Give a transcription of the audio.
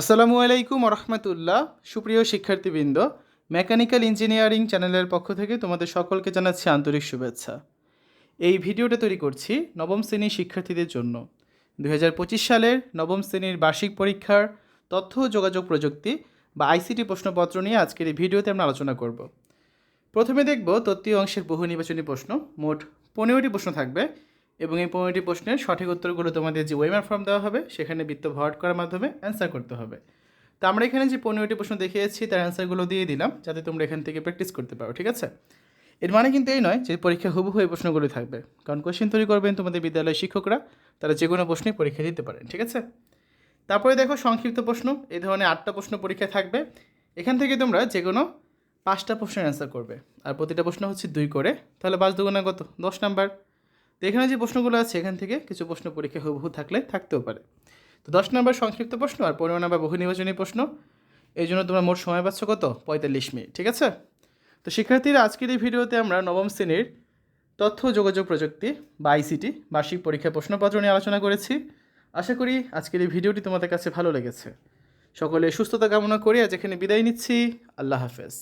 আসসালামু আলাইকুম রহমতুল্লাহ সুপ্রিয় শিক্ষার্থীবৃন্দ, মেকানিক্যাল ইঞ্জিনিয়ারিং চ্যানেলের পক্ষ থেকে তোমাদের সকলকে জানাচ্ছি আন্তরিক শুভেচ্ছা। এই ভিডিওটা তৈরি করছি নবম শ্রেণির শিক্ষার্থীদের জন্য। দু হাজার পঁচিশ সালের নবম শ্রেণির বার্ষিক পরীক্ষার তথ্য যোগাযোগ প্রযুক্তি বা আইসিটি প্রশ্নপত্র নিয়ে আজকের এই ভিডিওতে আমরা আলোচনা করব। প্রথমে দেখব তত্ত্বীয় অংশের বহু নির্বাচনী প্রশ্ন। মোট পনেরোটি প্রশ্ন থাকবে। এবং এই পনেরোটি প্রশ্নের সঠিক উত্তরগুলো তোমাদের যে ওয়েমার ফর্ম দেওয়া হবে, সেখানে বৃত্ত ভরাট করার মাধ্যমে অ্যান্সার করতে হবে। তো আমরা এখানে যে পনেরোটি প্রশ্ন দেখিয়েছি, তার অ্যান্সারগুলো দিয়ে দিলাম, যাতে তোমরা এখান থেকে প্র্যাকটিস করতে পারো, ঠিক আছে? এর মানে কিন্তু এই নয় যে পরীক্ষা হুবহু এই প্রশ্নগুলো থাকবে। কারণ কোশ্চেন তৈরি করবেন তোমাদের বিদ্যালয়ের শিক্ষকরা, তারা যে কোনো প্রশ্নে পরীক্ষা দিতে পারেন, ঠিক আছে? তারপরে দেখো সংক্ষিপ্ত প্রশ্ন, এই ধরনের আটটা প্রশ্ন পরীক্ষা থাকবে। এখান থেকে তোমরা যে কোনো পাঁচটা প্রশ্নের অ্যান্সার করবে। আর প্রতিটা প্রশ্ন হচ্ছে দুই করে, তাহলে পাঁচ দুগুণা কত? দশ নাম্বার। তো এখানে যে প্রশ্নগুলো আছে, এখান থেকে কিছু প্রশ্ন পরীক্ষা হুবহু থাকলে থাকতেও পারে। তো দশ নম্বর সংক্ষিপ্ত প্রশ্ন আর পনেরো নম্বর বহু নির্বাচনী প্রশ্ন। এই জন্য তোমরা মোট সময় পাচ্ছ কত? পঁয়তাল্লিশ মিনিট, ঠিক আছে? তো শিক্ষার্থীরা, আজকের এই ভিডিওতে আমরা নবম শ্রেণির তথ্য যোগাযোগ প্রযুক্তি বা আইসিটি বার্ষিক পরীক্ষা প্রশ্নপত্র নিয়ে আলোচনা করেছি। আশা করি আজকের এই ভিডিওটি তোমাদের কাছে ভালো লেগেছে। সকলে সুস্থতা কামনা করে, আজ এখানে বিদায় নিচ্ছি। আল্লাহ হাফেজ।